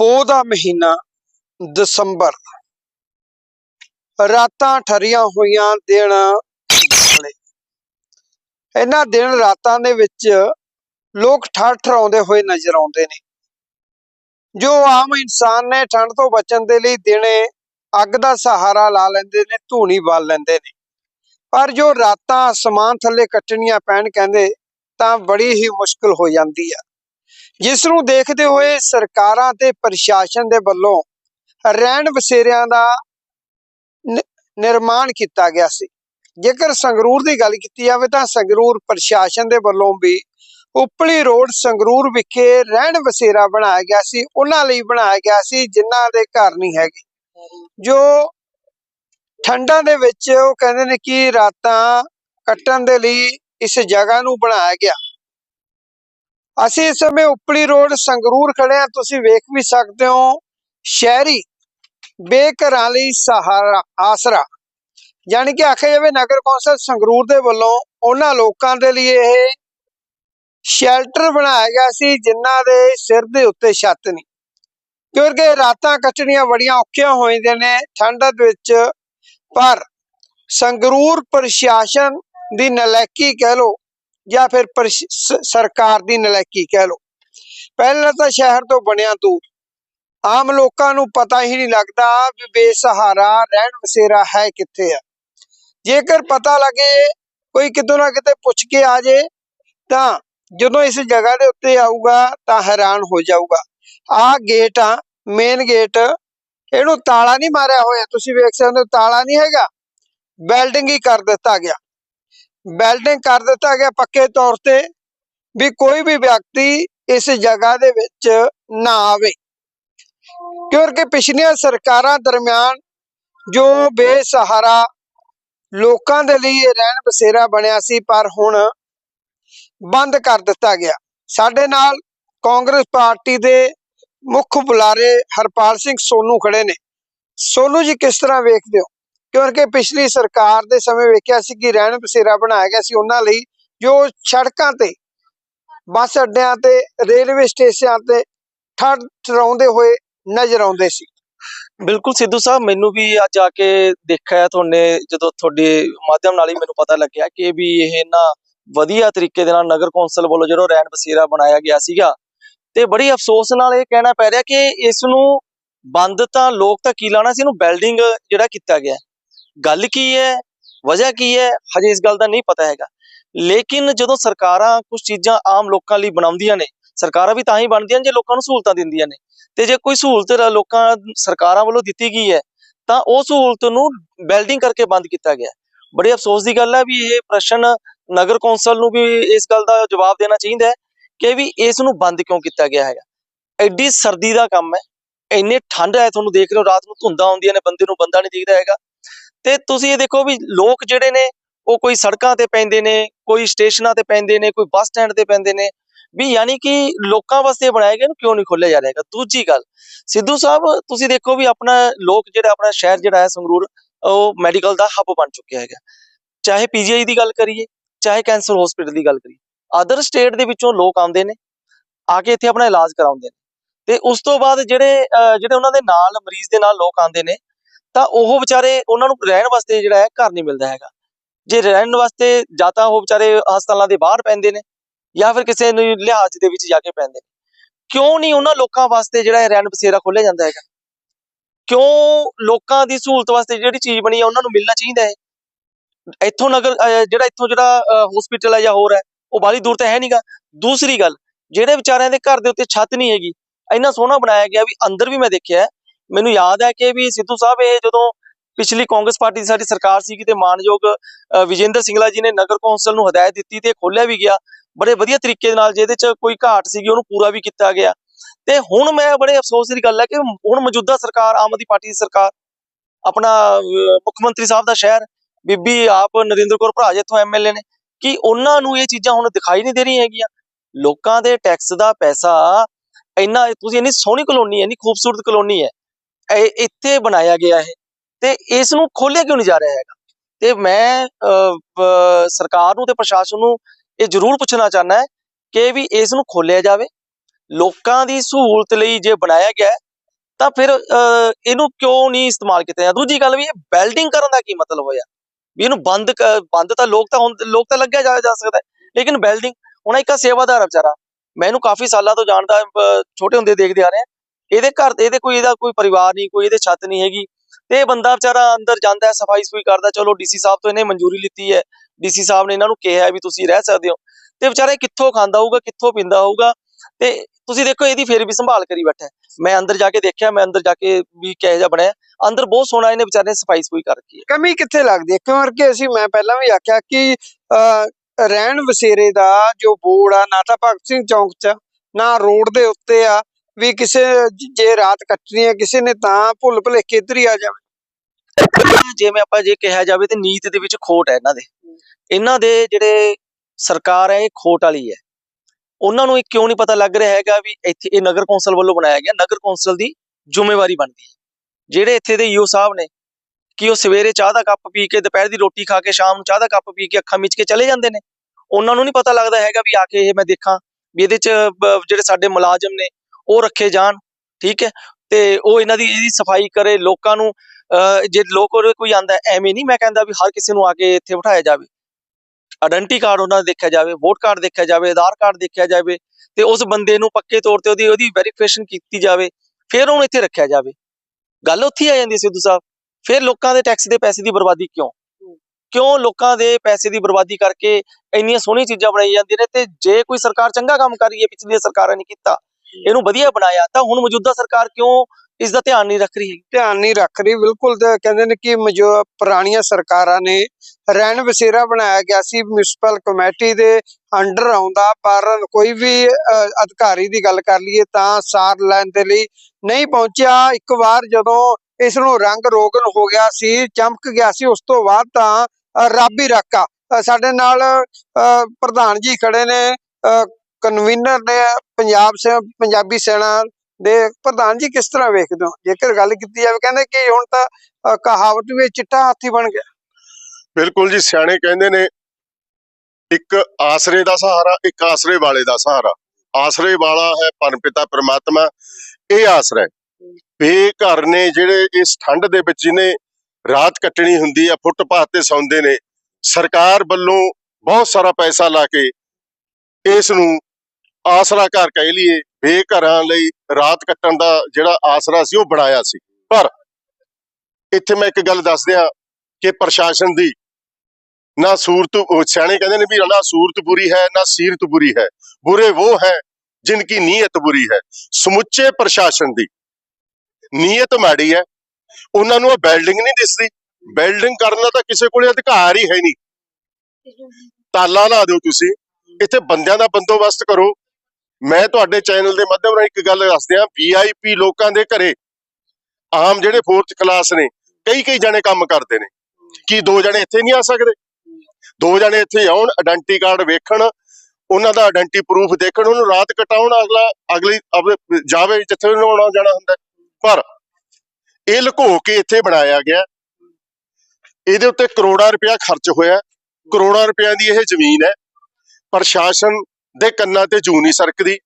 ਪੋ ਦਾ ਮਹੀਨਾ ਦਸੰਬਰ। ਰਾਤਾਂ ਠਰੀਆਂ ਹੋਈਆਂ ਦਿਨ ਇਹਨਾਂ ਦਿਨ ਰਾਤਾਂ ਦੇ ਵਿੱਚ ਲੋਕ ਠਰ ਠਰਾਉਂਦੇ ਹੋਏ ਨਜ਼ਰ ਆਉਂਦੇ ਨੇ। ਜੋ ਆਮ ਇਨਸਾਨ ਨੇ ਠੰਡ ਤੋਂ ਬਚਣ ਦੇ ਲਈ ਦਿਨੇ ਅੱਗ ਦਾ ਸਹਾਰਾ ਲਾ ਲੈਂਦੇ ਨੇ, ਧੂਣੀ ਬਾਲ ਲੈਂਦੇ ਨੇ। ਪਰ ਜੋ ਰਾਤਾਂ ਅਸਮਾਨ ਥੱਲੇ ਕੱਟਣੀਆਂ ਪੈਣ ਕਹਿੰਦੇ, ਤਾਂ ਬੜੀ ਹੀ ਮੁਸ਼ਕਲ ਹੋ ਜਾਂਦੀ ਆ। ਜਿਸ ਨੂੰ ਦੇਖਦੇ ਹੋਏ ਸਰਕਾਰਾਂ ਤੇ ਪ੍ਰਸ਼ਾਸਨ ਦੇ ਵੱਲੋਂ ਰਹਿਣ ਬਸੇਰਿਆਂ ਦਾ ਨ- ਨਿਰਮਾਣ ਕੀਤਾ ਗਿਆ ਸੀ। ਜੇਕਰ ਸੰਗਰੂਰ ਦੀ ਗੱਲ ਕੀਤੀ ਜਾਵੇ ਤਾਂ ਸੰਗਰੂਰ ਪ੍ਰਸ਼ਾਸਨ ਦੇ ਵੱਲੋਂ ਵੀ ਉਪਲੀ ਰੋਡ ਸੰਗਰੂਰ ਵਿਖੇ ਰਹਿਣ ਬਸੇਰਾ ਬਣਾਇਆ ਗਿਆ ਸੀ। ਉਹਨਾਂ ਲਈ ਬਣਾਇਆ ਗਿਆ ਸੀ, ਜਿਨ੍ਹਾਂ ਦੇ ਘਰ ਨਹੀਂ ਹੈਗੇ। ਜੋ ਠੰਡਾਂ ਦੇ ਵਿੱਚ ਉਹ ਕਹਿੰਦੇ ਨੇ ਕਿ ਰਾਤਾਂ ਕੱਟਣ ਦੇ ਲਈ ਇਸ ਜਗ੍ਹਾ ਨੂੰ ਬਣਾਇਆ ਗਿਆ। ਅਸੀਂ ਇਸ ਸਮੇਂ ਉਪਲੀ ਰੋਡ ਸੰਗਰੂਰ ਖੜੇ ਹਾਂ। ਤੁਸੀਂ ਵੇਖ ਵੀ ਸਕਦੇ ਹੋ, ਸ਼ਹਿਰੀ ਬੇਘਰਾਂ ਲਈ ਸਹਾਰਾ, ਆਸਰਾ। ਯਾਨੀ ਕਿ ਆਖਿਆ ਜਾਵੇ ਨਗਰ ਕੌਂਸਲ ਸੰਗਰੂਰ ਦੇ ਵੱਲੋਂ ਉਹਨਾਂ ਲੋਕਾਂ ਦੇ ਲਈ ਇਹ ਸ਼ੈਲਟਰ ਬਣਾਇਆ ਗਿਆ ਸੀ, ਜਿਨ੍ਹਾਂ ਦੇ ਸਿਰ ਦੇ ਉੱਤੇ ਛੱਤ ਨਹੀਂ ਕਿਉਂਕਿ ਰਾਤਾਂ ਕੱਟਣੀਆਂ ਬੜੀਆਂ ਔਖੀਆਂ ਹੋ ਜਾਂਦੀਆਂ ਨੇ, ਠੰਡ ਦੇ ਵਿੱਚ। ਪਰ ਸੰਗਰੂਰ ਪ੍ਰਸ਼ਾਸਨ ਦੀ ਨਲਾਇਕੀ ਕਹਿ ਲੋ ਜਾਂ ਫਿਰ ਸਰਕਾਰ ਦੀ ਨਲਾਇਕੀ ਕਹਿ ਲੋ ਪਹਿਲਾਂ ਤਾਂ ਸ਼ਹਿਰ ਤੋਂ ਬਣਿਆ ਦੂਰ। ਆਮ ਲੋਕਾਂ ਨੂੰ ਪਤਾ ਹੀ ਨਹੀਂ ਲੱਗਦਾ ਵੀ ਬੇਸਹਾਰਾ, ਰਹਿਣ ਬਸੇਰਾ ਹੈ ਕਿੱਥੇ ਆ। ਜੇਕਰ ਪਤਾ ਲੱਗੇ, ਕੋਈ ਕਿਤੋਂ ਨਾ ਕਿਤੇ ਪੁੱਛ ਕੇ ਆ ਜੇ, ਤਾਂ ਜਦੋਂ ਇਸ ਜਗ੍ਹਾ ਦੇ ਉੱਤੇ ਆਊਗਾ, ਤਾਂ ਹੈਰਾਨ ਹੋ ਜਾਊਗਾ। ਆਹ ਗੇਟ ਆ ਮੇਨ ਗੇਟ ਇਹਨੂੰ ਤਾਲਾ ਨਹੀਂ ਮਾਰਿਆ ਹੋਇਆ, ਤੁਸੀਂ ਵੇਖ ਸਕਦੇ ਹੋ, ਤਾਲਾ ਨਹੀਂ ਹੈਗਾ। ਵੈਲਡਿੰਗ ਹੀ ਕਰ ਦਿੱਤਾ ਗਿਆ। ਵੈਲਡਿੰਗ ਕਰ ਦਿੱਤਾ ਗਿਆ ਪੱਕੇ ਤੌਰ ਤੇ ਵੀ ਕੋਈ ਵੀ ਵਿਅਕਤੀ ਇਸ ਜਗ੍ਹਾ ਦੇ ਵਿੱਚ ਨਾ ਆਵੇ। ਕਿਉਂਕਿ ਪਿਛਲੀਆਂ ਸਰਕਾਰਾਂ ਦਰਮਿਆਨ ਜੋ ਬੇਸਹਾਰਾ ਲੋਕਾਂ ਦੇ ਲਈ ਇਹ ਰਹਿਣ ਬਸੇਰਾ ਬਣਿਆ ਸੀ, ਪਰ ਹੁਣ ਬੰਦ ਕਰ ਦਿੱਤਾ ਗਿਆ। ਸਾਡੇ ਨਾਲ ਕਾਂਗਰਸ ਪਾਰਟੀ ਦੇ ਮੁੱਖ ਬੁਲਾਰੇ ਹਰਪਾਲ ਸਿੰਘ ਸੋਨੂ ਖੜੇ ਨੇ। ਸੋਨੂ ਜੀ, ਕਿਸ ਤਰ੍ਹਾਂ ਵੇਖਦੇ ਹੋ? ਕਿਉਂਕਿ ਪਿਛਲੀ ਸਰਕਾਰ ਦੇ ਸਮੇਂ ਵੇਖਿਆ ਸੀ ਕਿ ਰਹਿਣ ਬਸੇਰਾ ਬਣਾਇਆ ਗਿਆ ਸੀ, ਉਹਨਾਂ ਲਈ ਜੋ ਸੜਕਾਂ ਤੇ ਬੱਸ ਅੱਡਿਆਂ ਤੇ, ਰੇਲਵੇ ਸਟੇਸ਼ਨਾਂ ਤੇ ਠੱਡ ਠਰਾਉਂਦੇ ਹੋਏ ਨਜ਼ਰ ਆਉਂਦੇ ਸੀ। ਬਿਲਕੁਲ ਸਿੱਧੂ ਸਾਹਿਬ, ਮੈਨੂੰ ਵੀ ਅੱਜ ਆ ਕੇ ਦੇਖਿਆ ਤੁਹਾਨੇ ਜਦੋਂ ਤੁਹਾਡੇ ਮਾਧਿਅਮ ਨਾਲ ਹੀ ਮੈਨੂੰ ਪਤਾ ਲੱਗਿਆ ਕਿ ਵੀ ਇਹ ਨਾ ਵਧੀਆ ਤਰੀਕੇ ਦੇ ਨਾਲ ਨਗਰ ਕੌਂਸਲ ਵੱਲੋਂ ਜਿਹੜਾ ਰੈਨ ਬਸੇਰਾ ਬਣਾਇਆ ਗਿਆ ਸੀਗਾ। ਤੇ ਬੜੀ ਅਫਸੋਸ ਨਾਲ ਇਹ ਕਹਿਣਾ ਪੈ ਰਿਹਾ ਕਿ ਇਸ ਨੂੰ ਬੰਦ ਤਾਂ ਲੋਕ ਤਾਂ ਕੀ ਲਾਣਾ ਸੀ, ਇਹਨੂੰ ਬਿਲਡਿੰਗ ਜਿਹੜਾ ਕੀਤਾ ਗਿਆ। ਗੱਲ ਕੀ ਹੈ, ਵਜ੍ਹਾ ਕੀ ਹੈ, ਹਜੇ ਇਸ ਗੱਲ ਦਾ ਨਹੀਂ ਪਤਾ ਹੈਗਾ। ਲੇਕਿਨ ਜਦੋਂ ਸਰਕਾਰਾਂ ਕੁਝ ਚੀਜ਼ਾਂ ਆਮ ਲੋਕਾਂ ਲਈ ਬਣਾਉਂਦੀਆਂ ਨੇ, ਸਰਕਾਰਾਂ ਵੀ ਤਾਂ ਹੀ ਬਣਦੀਆਂ ਨੇ, ਜੇ ਲੋਕਾਂ ਨੂੰ ਸਹੂਲਤਾਂ ਦਿੰਦੀਆਂ ਨੇ। ਤੇ ਜੇ ਕੋਈ ਸਹੂਲਤ ਲੋਕਾਂ ਸਰਕਾਰਾਂ ਵੱਲੋਂ ਦਿੱਤੀ ਗਈ ਹੈ, ਤਾਂ ਉਹ ਸਹੂਲਤ ਨੂੰ ਬਿਲਡਿੰਗ ਕਰਕੇ ਬੰਦ ਕੀਤਾ ਗਿਆ। ਬੜੇ ਅਫਸੋਸ ਦੀ ਗੱਲ ਹੈ ਵੀ ਇਹ ਪ੍ਰਸ਼ਨ ਨਗਰ ਕੌਂਸਲ ਨੂੰ ਵੀ ਇਸ ਗੱਲ ਦਾ ਜਵਾਬ ਦੇਣਾ ਚਾਹੀਦਾ ਹੈ ਕਿ ਵੀ ਇਸ ਨੂੰ ਬੰਦ ਕਿਉਂ ਕੀਤਾ ਗਿਆ ਹੈਗਾ। ਐਡੀ ਸਰਦੀ ਦਾ ਕੰਮ ਹੈ, ਇੰਨੇ ਠੰਡ ਹੈ, ਤੁਹਾਨੂੰ ਦੇਖ ਰਹੇ ਹੋ, ਰਾਤ ਨੂੰ ਧੁੰਦਾਂ ਆਉਂਦੀਆਂ ਨੇ, ਬੰਦੇ ਨੂੰ ਬੰਦਾ ਨਹੀਂ ਦਿਖਦਾ ਹੈਗਾ। ਤੇ ਤੁਸੀਂ ਇਹ ਦੇਖੋ ਵੀ ਲੋਕ ਜਿਹੜੇ ਨੇ, ਉਹ ਕੋਈ ਸੜਕਾਂ ਤੇ ਪੈਂਦੇ ਨੇ, ਕੋਈ ਸਟੇਸ਼ਨਾਂ ਤੇ ਪੈਂਦੇ ਨੇ, ਕੋਈ ਬੱਸ ਸਟੈਂਡ ਤੇ ਪੈਂਦੇ ਨੇ, ਵੀ ਯਾਨੀ ਕਿ ਲੋਕਾਂ ਵਾਸਤੇ ਬਣਾਇਆ ਗਿਆ ਇਹਨੂੰ ਕਿਉਂ ਨਹੀਂ ਖੋਲਿਆ ਜਾ ਰਿਹਾ ਦੂਜੀ ਗੱਲ, ਸਿੱਧੂ ਸਾਹਿਬ, ਤੁਸੀਂ ਦੇਖੋ ਵੀ ਆਪਣਾ ਲੋਕ ਜਿਹੜਾ, ਆਪਣਾ ਸ਼ਹਿਰ ਜਿਹੜਾ ਹੈ ਸੰਗਰੂਰ, ਉਹ ਮੈਡੀਕਲ ਦਾ ਹੱਬ ਬਣ ਚੁੱਕਿਆ ਹੈਗਾ। ਚਾਹੇ ਪੀਜੀਆਈ ਦੀ ਗੱਲ ਕਰੀਏ, ਚਾਹੇ ਕੈਂਸਰ ਹਸਪੀਟਲ ਦੀ ਗੱਲ ਕਰੀਏ ਅਦਰ ਸਟੇਟ ਦੇ ਵਿੱਚੋਂ ਲੋਕ ਆਉਂਦੇ ਨੇ, ਆ ਕੇ ਇੱਥੇ ਆਪਣਾ ਇਲਾਜ ਕਰਾਉਂਦੇ ਨੇ। ਤੇ ਉਸ ਤੋਂ ਬਾਅਦ ਜਿਹੜੇ ਜਿਹੜੇ ਉਹਨਾਂ ਦੇ ਨਾਲ ਮਰੀਜ਼ ਦੇ ਨਾਲ ਲੋਕ ਆਉਂਦੇ ਨੇ ਤਾਂ ਉਹ ਵਿਚਾਰੇ ਉਹਨਾਂ ਨੂੰ ਰਹਿਣ ਵਾਸਤੇ ਜਿਹੜਾ ਹੈ ਘਰ ਨਹੀਂ ਮਿਲਦਾ ਹੈਗਾ। ਜੇ ਰਹਿਣ ਵਾਸਤੇ ਜਾਂ ਤਾਂ ਉਹ ਵਿਚਾਰੇ ਹਸਪਤਾਲਾਂ ਦੇ ਬਾਹਰ ਪੈਂਦੇ ਨੇ ਜਾਂ ਫਿਰ ਕਿਸੇ ਨੂੰ ਲਿਹਾਜ਼ ਦੇ ਵਿੱਚ ਜਾ ਕੇ ਪੈਂਦੇ ਨੇ। ਕਿਉਂ ਨਹੀਂ ਉਹਨਾਂ ਲੋਕਾਂ ਵਾਸਤੇ ਜਿਹੜਾ ਇਹ ਰਹਿਣ ਬਸੇਰਾ ਖੋਲਿਆ ਜਾਂਦਾ ਹੈਗਾ? ਕਿਉਂ ਲੋਕਾਂ ਦੀ ਸਹੂਲਤ ਵਾਸਤੇ ਜਿਹੜੀ ਚੀਜ਼ ਬਣੀ ਹੈ ਉਹਨਾਂ ਨੂੰ ਮਿਲਣਾ ਚਾਹੀਦਾ ਹੈ? ਇੱਥੋਂ ਨਗਰ ਜਿਹੜਾ ਇੱਥੋਂ ਜਿਹੜਾ ਹਸਪੀਟਲ ਹੈ ਜਾਂ ਹੋਰ ਹੈ, ਉਹ ਬਾਲੀ ਦੂਰ ਤਾਂ ਹੈ ਨਹੀਂਗਾ ਦੂਸਰੀ ਗੱਲ, ਜਿਹੜੇ ਵਿਚਾਰਿਆਂ ਦੇ ਘਰ ਦੇ ਉੱਤੇ ਛੱਤ ਨਹੀਂ ਹੈਗੀ, ਇੰਨਾ ਸੋਹਣਾ ਬਣਾਇਆ ਗਿਆ ਵੀ ਅੰਦਰ ਵੀ ਮੈਂ ਦੇਖਿਆ ਮੈਨੂੰ ਯਾਦ ਹੈ ਕਿ ਵੀ ਸਿੱਧੂ ਸਾਹਿਬ ਇਹ ਜਦੋਂ ਪਿਛਲੀ ਕਾਂਗਰਸ ਪਾਰਟੀ ਦੀ ਸਾਡੀ ਸਰਕਾਰ ਸੀ ਤੇ ਮਾਨਯੋਗ ਵਿਜੇਂਦਰ ਸਿੰਗਲਾ ਜੀ ਨੇ ਨਗਰ ਕੌਂਸਲ ਨੂੰ ਹਦਾਇਤ ਦਿੱਤੀ ਤੇ ਖੋਲਿਆ ਵੀ ਗਿਆ, ਬੜੇ ਵਧੀਆ ਤਰੀਕੇ ਦੇ ਨਾਲ ਜਿਹਦੇ ਚ ਕੋਈ ਘਾਟ ਸੀਗੀ ਉਹਨੂੰ ਪੂਰਾ ਵੀ ਕੀਤਾ ਗਿਆ। ਤੇ ਹੁਣ ਮੈਂ ਬੜੇ ਅਫਸੋਸ ਦੀ ਗੱਲ ਹੈ ਕਿ ਹੁਣ ਮੌਜੂਦਾ ਸਰਕਾਰ, ਆਮ ਆਦਮੀ ਪਾਰਟੀ ਦੀ ਸਰਕਾਰ, ਆਪਣਾ ਮੁੱਖ ਮੰਤਰੀ ਸਾਹਿਬ ਦਾ ਸ਼ਹਿਰ, ਬੀਬੀ ਆਪ ਨਰਿੰਦਰ ਕੌਰ ਭਰਾ ਜਿੱਥੋਂ ਐਮਐਲਏ ਨੇ, ਕਿ ਉਹਨਾਂ ਨੂੰ ਇਹ ਚੀਜ਼ਾਂ ਹੁਣ ਦਿਖਾਈ ਨਹੀਂ ਦੇ ਰਹੀਆਂ ਹੈਗੀਆਂ। ਲੋਕਾਂ ਦੇ ਟੈਕਸ ਦਾ ਪੈਸਾ, ਇੰਨਾ, ਤੁਸੀਂ ਇੰਨੀ ਸੋਹਣੀ ਕਲੋਨੀ ਹੈ, ਇੰਨੀ ਖੂਬਸੂਰਤ ਕਲੋਨੀ ਹੈ ਇੱਥੇ ਬਣਾਇਆ ਗਿਆ ਹੈ ਤੇ ਇਸ ਨੂੰ ਖੋਲਿਆ ਕਿਉਂ ਨਹੀਂ ਜਾ ਰਿਹਾ ਹੈਗਾ? ਤੇ ਮੈਂ ਸਰਕਾਰ ਨੂੰ ਤੇ ਪ੍ਰਸ਼ਾਸਨ ਨੂੰ ਇਹ ਜ਼ਰੂਰ ਪੁੱਛਣਾ ਚਾਹੁੰਦਾ ਹੈ ਕਿ ਵੀ ਇਸ ਨੂੰ ਖੋਲਿਆ ਜਾਵੇ। ਲੋਕਾਂ ਦੀ ਸਹੂਲਤ ਲਈ ਜੇ ਬਣਾਇਆ ਗਿਆ ਤਾਂ ਫਿਰ ਇਹਨੂੰ ਕਿਉਂ ਨਹੀਂ ਇਸਤੇਮਾਲ ਕੀਤਾ ਜਾਂਦਾ? ਦੂਜੀ ਗੱਲ ਵੀ ਇਹ ਬਿਲਡਿੰਗ ਕਰਨ ਦਾ ਕੀ ਮਤਲਬ ਹੋਇਆ? ਵੀ ਇਹਨੂੰ ਬੰਦ ਬੰਦ ਤਾਂ ਲੋਕ ਤਾਂ ਹੁਣ, ਲੋਕ ਤਾਂ ਲੱਗਿਆ ਜਾ ਜਾ ਸਕਦਾ ਲੇਕਿਨ ਬਿਲਡਿੰਗ, ਹੁਣ ਇੱਕ ਸੇਵਾਦਾਰ ਵਿਚਾਰਾ। ਮੈਂ ਇਹਨੂੰ ਕਾਫੀ ਸਾਲਾਂ ਤੋਂ ਜਾਣਦਾ ਛੋਟੇ ਹੁੰਦੇ ਦੇਖਦੇ ਆ ਰਹੇ ਇਹਦੇ ਘਰ ਇਹਦੇ ਕੋਈ ਇਹਦਾ ਕੋਈ ਪਰਿਵਾਰ ਨਹੀਂ ਕੋਈ ਇਹਦੇ ਛੱਤ ਨਹੀਂ ਹੈਗੀ। ਤੇ ਇਹ ਬੰਦਾ ਵਿਚਾਰਾ ਅੰਦਰ ਜਾਂਦਾ ਹੈ ਸਫ਼ਾਈ ਸੁਫਾਈ ਕਰਦਾ ਚਲੋ ਡੀਸੀ ਸਾਹਿਬ ਤੋਂ ਇਹਨੇ ਮਨਜ਼ੂਰੀ ਲਿੱਤੀ ਹੈ। ਡੀਸੀ ਸਾਹਿਬ ਨੇ ਇਹਨਾਂ ਨੂੰ ਕਿਹਾ ਵੀ ਤੁਸੀਂ ਰਹਿ ਸਕਦੇ ਹੋ। ਤੇ ਵਿਚਾਰਾ ਕਿੱਥੋਂ ਖਾਂਦਾ ਹੋਊਗਾ ਕਿੱਥੋਂ ਪੀਂਦਾ ਹੋਊਗਾ? ਤੇ ਤੁਸੀਂ ਦੇਖੋ ਇਹਦੀ ਫੇਰ ਵੀ ਸੰਭਾਲ ਕਰੀ ਬੈਠਾ ਮੈਂ ਅੰਦਰ ਜਾ ਕੇ ਦੇਖਿਆ ਮੈਂ ਅੰਦਰ ਜਾ ਕੇ ਵੀ ਕਿਹੋ ਜਿਹਾ ਬਣਿਆ। ਅੰਦਰ ਬਹੁਤ ਸੋਹਣਾ ਇਹਨੇ ਵਿਚਾਰੇ ਸਫ਼ਾਈ ਸੁਫਾਈ ਕਰ ਰੱਖੀ ਹੈ। ਕਮੀ ਕਿੱਥੇ ਲੱਗਦੀ ਹੈ? ਕਿਉਂਕਿ ਅਸੀਂ ਮੈਂ ਪਹਿਲਾਂ ਵੀ ਆਖਿਆ ਕਿ ਅਹ, ਰਹਿਣ ਵਸੇਰੇ ਦਾ ਜੋ ਬੋਰਡ ਆ ਨਾ ਤਾਂ ਭਗਤ ਸਿੰਘ ਚੌਂਕ 'ਚ ਨਾ ਰੋਡ ਦੇ ਉੱਤੇ ਆ ਵੀ ਕਿਸੇ ਜੇ ਰਾਤ ਕੱਟਣੀ ਹੈ ਕਿਸੇ ਨੇ ਤਾਂ ਭੁੱਲ ਭੁਲੇਖੇ ਇੱਧਰ ਹੀ ਆ ਜਾਵੇ। ਜਿਵੇਂ ਆਪਾਂ ਜੇ ਕਿਹਾ ਜਾਵੇ ਤੇ ਨੀਤ ਦੇ ਵਿੱਚ ਖੋਟ ਹੈ ਇਹਨਾਂ ਦੇ। ਇਹਨਾਂ ਦੇ ਜਿਹੜੇ ਸਰਕਾਰ ਹੈ, ਇਹ ਖੋਟ ਵਾਲੀ ਹੈ। ਉਹਨਾਂ ਨੂੰ ਇਹ ਕਿਉਂ ਨਹੀਂ ਪਤਾ ਲੱਗ ਰਿਹਾ ਹੈਗਾ ਵੀ ਇੱਥੇ ਇਹ ਨਗਰ ਕੌਂਸਲ ਵੱਲੋਂ ਬਣਾਇਆ ਗਿਆ, ਨਗਰ ਕੌਂਸਲ ਦੀ ਜ਼ਿੰਮੇਵਾਰੀ ਬਣਦੀ ਹੈ। ਜਿਹੜੇ ਇੱਥੇ ਦੇ ਈਓ ਸਾਹਿਬ ਨੇ, ਕਿ ਉਹ ਸਵੇਰੇ ਚਾਹ ਦਾ ਕੱਪ ਪੀ ਕੇ, ਦੁਪਹਿਰ ਦੀ ਰੋਟੀ ਖਾ ਕੇ, ਸ਼ਾਮ ਨੂੰ ਚਾਹ ਦਾ ਕੱਪ ਪੀ ਕੇ ਅੱਖਾਂ ਮਿਚ ਕੇ ਚਲੇ ਜਾਂਦੇ ਨੇ। ਉਹਨਾਂ ਨੂੰ ਨਹੀਂ ਪਤਾ ਲੱਗਦਾ ਹੈਗਾ ਵੀ ਆ ਕੇ ਇਹ ਮੈਂ ਦੇਖਾਂ, ਵੀ ਇਹਦੇ ਚ ਜਿਹੜੇ ਸਾਡੇ ਮੁਲਾਜ਼ਮ ਨੇ ਉਹ ਰੱਖੇ ਜਾਣ, ਠੀਕ ਹੈ? ਤੇ ਉਹ ਇਹਨਾਂ ਦੀ ਇਹਦੀ ਸਫ਼ਾਈ ਕਰੇ, ਲੋਕਾਂ ਨੂੰ, ਅਹ, ਜੇ ਲੋਕ ਕੋਈ ਆਂਦਾ, ਐਵੇਂ ਨਹੀਂ ਮੈਂ ਕਹਿੰਦਾ ਵੀ ਹਰ ਕਿਸੇ ਨੂੰ ਆ ਕੇ ਇੱਥੇ ਬਿਠਾਇਆ ਜਾਵੇ। ਆਇਡੈਂਟੀ ਕਾਰਡ ਉਹਨਾਂ ਦਾ ਦੇਖਿਆ ਜਾਵੇ, ਵੋਟ ਕਾਰਡ ਦੇਖਿਆ ਜਾਵੇ, ਆਧਾਰ ਕਾਰਡ ਦੇਖਿਆ ਜਾਵੇ ਤੇ ਉਸ ਬੰਦੇ ਨੂੰ ਪੱਕੇ ਤੌਰ ਤੇ ਉਹਦੀ ਉਹਦੀ ਵੈਰੀਫਿਕੇਸ਼ਨ ਕੀਤੀ ਜਾਵੇ, ਫਿਰ ਉਹਨੂੰ ਇੱਥੇ ਰੱਖਿਆ ਜਾਵੇ। ਗੱਲ ਉੱਥੇ ਆ ਜਾਂਦੀ ਸਿੱਧੂ ਸਾਹਿਬ। ਫਿਰ ਲੋਕਾਂ ਦੇ ਟੈਕਸ ਦੇ ਪੈਸੇ ਦੀ ਬਰਬਾਦੀ ਕਿਉਂ? ਕਿਉਂ ਲੋਕਾਂ ਦੇ ਪੈਸੇ ਦੀ ਬਰਬਾਦੀ ਕਰਕੇ ਇੰਨੀਆਂ ਸੋਹਣੀਆਂ ਚੀਜ਼ਾਂ ਬਣਾਈ ਜਾਂਦੀਆਂ ਨੇ ਤੇ ਜੇ ਕੋਈ ਸਰਕਾਰ ਚੰਗਾ ਕੰਮ ਕਰ ਰਹੀ ਹੈ, ਪਿਛਲੀਆਂ ਸਰਕਾਰਾਂ ਨੇ ਕੀਤਾ ਇਹਨੂੰ ਵਧੀਆ ਬਣਾਇਆ ਤਾਂ ਹੁਣ ਮੌਜੂਦਾ ਸਰਕਾਰ ਕਿਉਂ ਇਸ ਦਾ ਧਿਆਨ ਨਹੀਂ ਰੱਖ ਰਹੀ ਹੈਗੀ? ਧਿਆਨ ਨਹੀਂ ਰੱਖ ਰਹੀ ਬਿਲਕੁਲ ਕਹਿੰਦੇ ਨੇ ਕਿ ਪੁਰਾਣੀਆਂ ਸਰਕਾਰਾਂ ਨੇ ਰਹਿਣ ਵਸੇਰਾ ਬਣਾਇਆ ਗਿਆ ਸੀ ਮਿਊਨਿਸਪਲ ਕਮੇਟੀ ਦੇ ਅੰਡਰ ਆਉਂਦਾ ਪਰ ਕੋਈ ਵੀ ਅਧਿਕਾਰੀ ਦੀ ਗੱਲ ਕਰ ਲਈਏ ਤਾਂ ਸਾਰ ਲੈਣ ਦੇ ਲਈ ਨਹੀਂ ਪਹੁੰਚਿਆ। ਇੱਕ ਵਾਰ ਜਦੋਂ ਇਸ ਨੂੰ ਰੰਗ ਰੋਗਨ ਹੋ ਗਿਆ ਸੀ ਚਮਕ ਗਿਆ ਸੀ ਉਸ ਤੋਂ ਬਾਅਦ ਤਾਂ ਅ, ਰੱਬ ਹੀ ਰਾਕਾ ਸਾਡੇ ਨਾਲ ਅ, ਪ੍ਰਧਾਨ ਜੀ ਖੜੇ ਨੇ ਕਨਵੀਨਰ ਨੇ ਪੰਜਾਬ ਸੇ, ਪੰਜਾਬੀ ਸੈਨਾ ਦੇ ਪ੍ਰਧਾਨ ਜੀ ਕਿਸ ਤਰ੍ਹਾਂ ਵੇਖਦੇ ਹੋ? ਜੇਕਰ ਗੱਲ ਕੀਤੀ ਜਾਵੇ, ਕਹਿੰਦੇ ਕਿ ਹੁਣ ਤਾਂ ਕਹਾਵਤ ਵੀ ਚਿੱਟਾ ਹਾਥੀ ਬਣ ਗਿਆ। ਬਿਲਕੁਲ ਜੀ, ਸਿਆਣੇ ਕਹਿੰਦੇ ਨੇ, ਇੱਕ ਆਸਰੇ ਦਾ ਸਹਾਰਾ, ਇੱਕ ਆਸਰੇ ਵਾਲੇ ਦਾ ਸਹਾਰਾ। ਆਸਰੇ ਵਾਲਾ ਹੈ ਪਰਮਪਿਤਾ ਪ੍ਰਮਾਤਮਾ, ਇਹ ਆਸਰਾ ਹੈ। ਬੇਘਰ ਨੇ ਜਿਹੜੇ ਇਸ ਠੰਡ ਦੇ ਵਿੱਚ ਜਿਹਨੇ ਰਾਤ ਕੱਟਣੀ ਹੁੰਦੀ ਆ, ਫੁੱਟਪਾਥ ਤੇ ਸੌਂਦੇ ਨੇ, ਸਰਕਾਰ ਵੱਲੋਂ ਬਹੁਤ ਸਾਰਾ ਪੈਸਾ ਲਾ ਕੇ ਇਸ ਨੂੰ ਆਸਰਾ ਘਰ ਕਹਿ ਲਈਏ, ਬੇਘਰਾਂ ਲਈ ਰਾਤ ਕੱਟਣ ਦਾ ਜਿਹੜਾ ਆਸਰਾ ਸੀ, ਉਹ ਬਣਾਇਆ ਸੀ। ਪਰ ਇੱਥੇ ਮੈਂ ਇੱਕ ਗੱਲ ਦੱਸ ਦਿਆਂ ਕਿ ਪ੍ਰਸ਼ਾਸਨ ਦੀ ਨਾ ਸੂਰਤ ਸਿਆਣੇ ਕਹਿੰਦੇ ਨੇ ਵੀ ਨਾ ਸੂਰਤ ਬੁਰੀ ਹੈ, ਨਾ ਸੀਰਤ ਬੁਰੀ ਹੈ। ਬੁਰੇ ਉਹ ਹੈ ਜਿਨ ਕੀ ਨੀਅਤ ਬੁਰੀ ਹੈ। ਸਮੁੱਚੇ ਪ੍ਰਸ਼ਾਸਨ ਦੀ ਨੀਅਤ ਮਾੜੀ ਹੈ। ਉਹਨਾਂ ਨੂੰ ਉਹ ਬਿਲਡਿੰਗ ਨਹੀਂ ਦਿਸਦੀ। ਬਿਲਡਿੰਗ ਕਰਨ ਦਾ ਤਾਂ ਕਿਸੇ ਕੋਲੇ ਅਧਿਕਾਰ ਹੀ ਹੈ ਨਹੀਂ। ਤਾਲਾ ਲਾ ਦਿਓ ਤੁਸੀਂ। ਇੱਥੇ ਬੰਦਿਆਂ ਦਾ ਬੰਦੋਬਸਤ ਕਰੋ। ਮੈਂ ਤੁਹਾਡੇ ਚੈਨਲ ਦੇ ਮਾਧਿਅਮ ਰਾਹੀਂ ਇੱਕ ਗੱਲ ਦੱਸ ਦਿਆਂ ਵੀਆਈਪੀ ਲੋਕਾਂ ਦੇ ਘਰੇ ਆਮ ਜਿਹੜੇ ਫੋਰਥ ਕਲਾਸ ਨੇ, ਕਈ ਕਈ ਜਣੇ ਕੰਮ ਕਰਦੇ ਨੇ। ਕੀ ਦੋ ਜਣੇ ਇੱਥੇ ਨਹੀਂ ਆ ਸਕਦੇ? ਦੋ ਜਣੇ ਇੱਥੇ ਆਉਣ ਆਇਡੈਂਟੀ ਕਾਰਡ ਵੇਖਣ, ਉਹਨਾਂ ਦਾ ਆਇਡੈਂਟੀ ਪ੍ਰੂਫ ਦੇਖਣ, ਉਹਨੂੰ ਰਾਤ ਕਟਾਉਣ, ਅਗਲਾ, ਅਗਲੀ ਆਪਣੇ ਜਾਵੇ ਜਿੱਥੇ ਉਹਨੂੰ ਆਉਣਾ ਜਾਣਾ ਹੁੰਦਾ। ਪਰ ਇਹ ਲੁਕੋ ਕੇ ਇੱਥੇ ਬਣਾਇਆ ਗਿਆ। ਇਹਦੇ ਉੱਤੇ ਕਰੋੜਾਂ ਰੁਪਇਆ ਖਰਚ ਹੋਇਆ। ਕਰੋੜਾਂ ਰੁਪਇਆ ਦੀ ਇਹ ਜ਼ਮੀਨ ਹੈ। ਪ੍ਰਸ਼ਾਸਨ ਦੇ ਕੰਨਾਂ ਤੇ ਜੂ ਨਹੀਂ ਸਰਕਦੀ।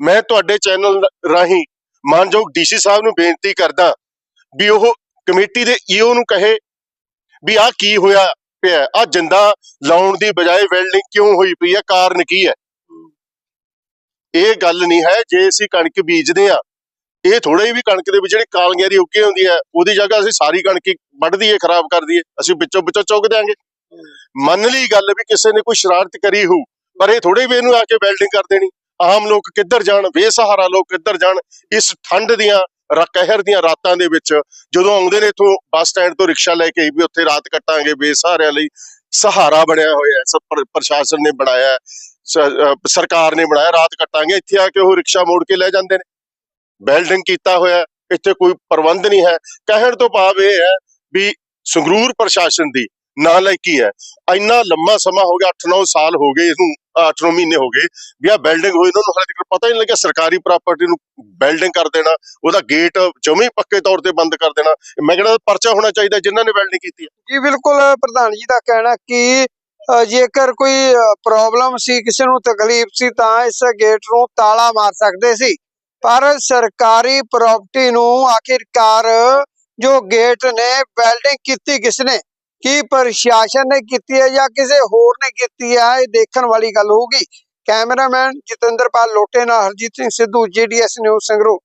ਮੈਂ ਤੁਹਾਡੇ ਚੈਨਲ ਰਾਹੀਂ ਮਾਨਯੋਗ ਡੀਸੀ ਸਾਹਿਬ ਨੂੰ ਬੇਨਤੀ ਕਰਦਾ ਵੀ ਉਹ ਕਮੇਟੀ ਦੇ ਈਓ ਨੂੰ ਕਹੇ ਵੀ ਆਹ ਕੀ ਹੋਇਆ ਪਿਆ ਆ ਜਿੰਦਾ ਲਾਉਣ ਦੀ ਬਜਾਏ ਵੈਲਡਿੰਗ ਕਿਉਂ ਹੋਈ ਪਈ ਹੈ ਕਾਰਨ ਕੀ ਹੈ? ਇਹ ਗੱਲ ਨਹੀਂ ਹੈ ਜੇ ਅਸੀਂ ਕਣਕ ਬੀਜਦੇ ਆ ਇਹ ਥੋੜਾ ਹੀ ਵੀ ਕਣਕ ਦੇ ਵਿੱਚ ਜਿਹੜੀ ਕਾਲੀਆਂ ਦੀ ਉੱਗੇ ਹੁੰਦੀ ਹੈ ਉਹਦੀ ਜਗ੍ਹਾ ਅਸੀਂ ਸਾਰੀ ਕਣਕ ਹੀ ਵੱਢ ਦਈਏ ਖਰਾਬ ਕਰ ਦਈਏ ਅਸੀਂ ਵਿੱਚੋਂ ਵਿੱਚੋਂ ਚੁੱਕ ਦਿਆਂਗੇ। ਮੰਨ ਲਈ ਗੱਲ ਵੀ ਕਿਸੇ ਨੇ ਕੋਈ ਸ਼ਰਾਰਤ ਕਰੀ ਹੋ ਪਰ ਇਹ ਥੋੜੇ ਵੀ ਇਹਨੂੰ ਆ ਕੇ ਵੈਲਡਿੰਗ ਕਰ ਦੇਣੀ। ਆਮ ਲੋਕ ਕਿੱਧਰ ਜਾਣ, ਬੇਸਹਾਰਾ ਲੋਕ ਕਿੱਧਰ ਜਾਣ, ਇਸ ਠੰਡ ਦੀਆਂ ਕਹਿਰ ਦੀਆਂ ਰਾਤਾਂ ਦੇ ਵਿੱਚ ਜਦੋਂ ਆਉਂਦੇ ਨੇ ਇਥੋਂ ਬੱਸ ਸਟੈਂਡ ਤੋਂ ਰਿਕਸ਼ਾ ਲੈ ਕੇ ਵੀ ਉੱਥੇ ਰਾਤ ਕੱਟਾਂਗੇ ਬੇਸਹਾਰਿਆਂ ਲਈ ਸਹਾਰਾ ਬਣਿਆ ਹੋਇਆ ਹੈ। ਪ੍ਰਸ਼ਾਸਨ ਨੇ ਬਣਾਇਆ ਸਰਕਾਰ ਨੇ ਬਣਾਇਆ, ਰਾਤ ਕੱਟਾਂਗੇ। ਇੱਥੇ ਆ ਕੇ ਉਹ ਰਿਕਸ਼ਾ ਮੋੜ ਕੇ ਲੈ ਜਾਂਦੇ ਨੇ। ਬਿਲਡਿੰਗ ਕੀਤਾ ਹੋਇਆ ਇੱਥੇ ਕੋਈ ਪ੍ਰਬੰਧ ਨਹੀਂ ਹੈ। ਕਹਿਣ ਤੋਂ ਭਾਵ ਇਹ ਹੈ ਵੀ ਸੰਗਰੂਰ ਪ੍ਰਸ਼ਾਸਨ ਦੀ ਨਾਲਾਇਕੀ ਹੈ। ਇੰਨਾ ਲੰਮਾ ਸਮਾਂ ਹੋ ਗਿਆ 8-9 ਸਾਲ ਹੋ ਗਏ ਇਹਨੂੰ 8-9 ਮਹੀਨੇ ਹੋ ਗਏ ਵੀ ਆ ਬਿਲਡਿੰਗ ਹੋਈ ਇਹਨਾਂ ਨੂੰ ਹਾਲੇ ਤੱਕ ਪਤਾ ਹੀ ਨਹੀਂ ਲੱਗਿਆ ਸਰਕਾਰੀ ਪ੍ਰਾਪਰਟੀ ਨੂੰ ਬਿਲਡਿੰਗ ਕਰ ਦੇਣਾ, ਉਹਦਾ ਗੇਟ ਜਮੀ ਪੱਕੇ ਤੌਰ ਤੇ ਬੰਦ ਕਰ ਦੇਣਾ। ਮੈਂ ਕਹਿੰਦਾ ਪਰਚਾ ਹੋਣਾ ਚਾਹੀਦਾ ਜਿਨ੍ਹਾਂ ਨੇ ਬਿਲਡਿੰਗ ਕੀਤੀ ਹੈ। ਜੀ, ਬਿਲਕੁਲ ਪ੍ਰਧਾਨ ਜੀ ਦਾ ਕਹਿਣਾ ਕਿ ਜੇਕਰ ਕੋਈ ਪ੍ਰੋਬਲਮ ਸੀ, ਕਿਸੇ ਨੂੰ ਤਕਲੀਫ ਸੀ, ਤਾਂ ਇਸ ਗੇਟ ਨੂੰ ਤਾਲਾ ਮਾਰ ਸਕਦੇ ਸੀ। ਪਰ ਸਰਕਾਰੀ ਪ੍ਰਾਪਰਟੀ ਨੂੰ ਆਖਿਰਕਾਰ ਜੋ ਗੇਟ ਨੇ ਵੈਲਡਿੰਗ ਕੀਤੀ ਕਿਸਨੇ ਕੀ ਪ੍ਰਸ਼ਾਸਨ ਨੇ ਕੀਤੀ ਹੈ ਜਾਂ ਕਿਸੇ ਹੋਰ ਨੇ ਕੀਤੀ ਹੈ? ਇਹ ਦੇਖਣ ਵਾਲੀ ਗੱਲ ਹੋਊਗੀ। ਕੈਮਰਾਮੈਨ ਜਤਿੰਦਰਪਾਲ ਲੋਟੇ ਨਾਲ ਹਰਜੀਤ ਸਿੰਘ ਸਿੱਧੂ ਜੀਡੀਐਸ ਨਿਊਜ਼ ਸੰਗਰੂਰ।